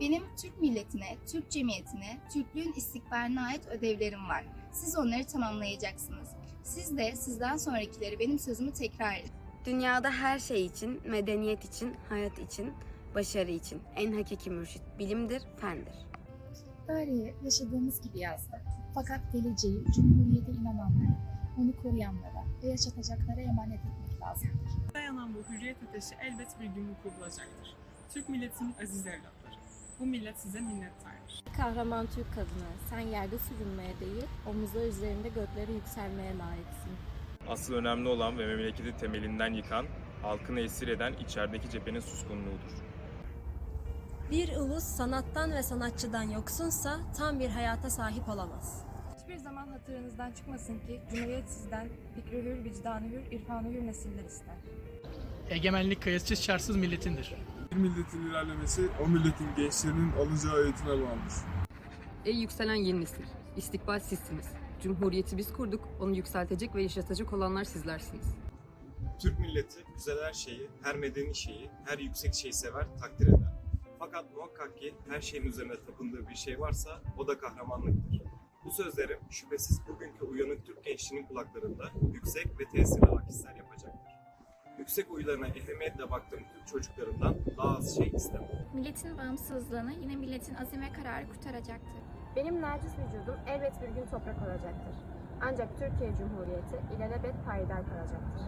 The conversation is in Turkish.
Benim Türk milletine, Türk cemiyetine, Türklüğün istikbaline ait ödevlerim var. Siz onları tamamlayacaksınız. Siz de sizden sonrakileri benim sözümü tekrar edin. Dünyada her şey için, medeniyet için, hayat için, başarı için en hakiki mürşit bilimdir, fendir. Tarihi yaşadığımız gibi yazdı. Fakat geleceği Cumhuriyete inananlara, onu koruyanlara ve yaşatacaklara emanet etmek lazımdır. Dayanan bu hürriyet ateşi elbet bir gün vuku bulacaktır. Türk milletinin aziz evlatları. Bu millet size minnettardır. Kahraman Türk kadını, sen yerde sürünmeye değil, omuzlar üzerinde göklere yükselmeye layıksın. Asıl önemli olan ve memleketi temelinden yıkan, halkını esir eden içerideki cephenin suskunluğudur. Bir ulus sanattan ve sanatçıdan yoksunsa tam bir hayata sahip olamaz. Hiçbir zaman hatırınızdan çıkmasın ki Cumhuriyet sizden fikri hür, vicdanı hür, irfanı hür nesiller ister. Egemenlik kayıtsız şartsız milletindir. Bir milletin ilerlemesi o milletin gençlerinin alacağı eğitime bağlıdır. Ey yükselen yeni nesil, istikbal sizsiniz. Cumhuriyeti biz kurduk, onu yükseltecek ve yaşatacak olanlar sizlersiniz. Türk milleti güzel her şeyi, her medeni şeyi, her yüksek şeyi sever, takdir eder. Fakat muhakkak ki her şeyin üzerine tapındığı bir şey varsa o da kahramanlıktır. Bu sözlerim şüphesiz bugünkü uyanık Türk gençliğinin kulaklarında yüksek ve tesirli akisler yapacaktır. Yüksek uylarına ehemmiyetle baktığım Türk çocuklarından daha az şey istemem. Milletin bağımsızlığını yine milletin azim ve kararı kurtaracaktır. Benim naciz vücudum elbet bir gün toprak olacaktır. Ancak Türkiye Cumhuriyeti ilelebet payidar kalacaktır.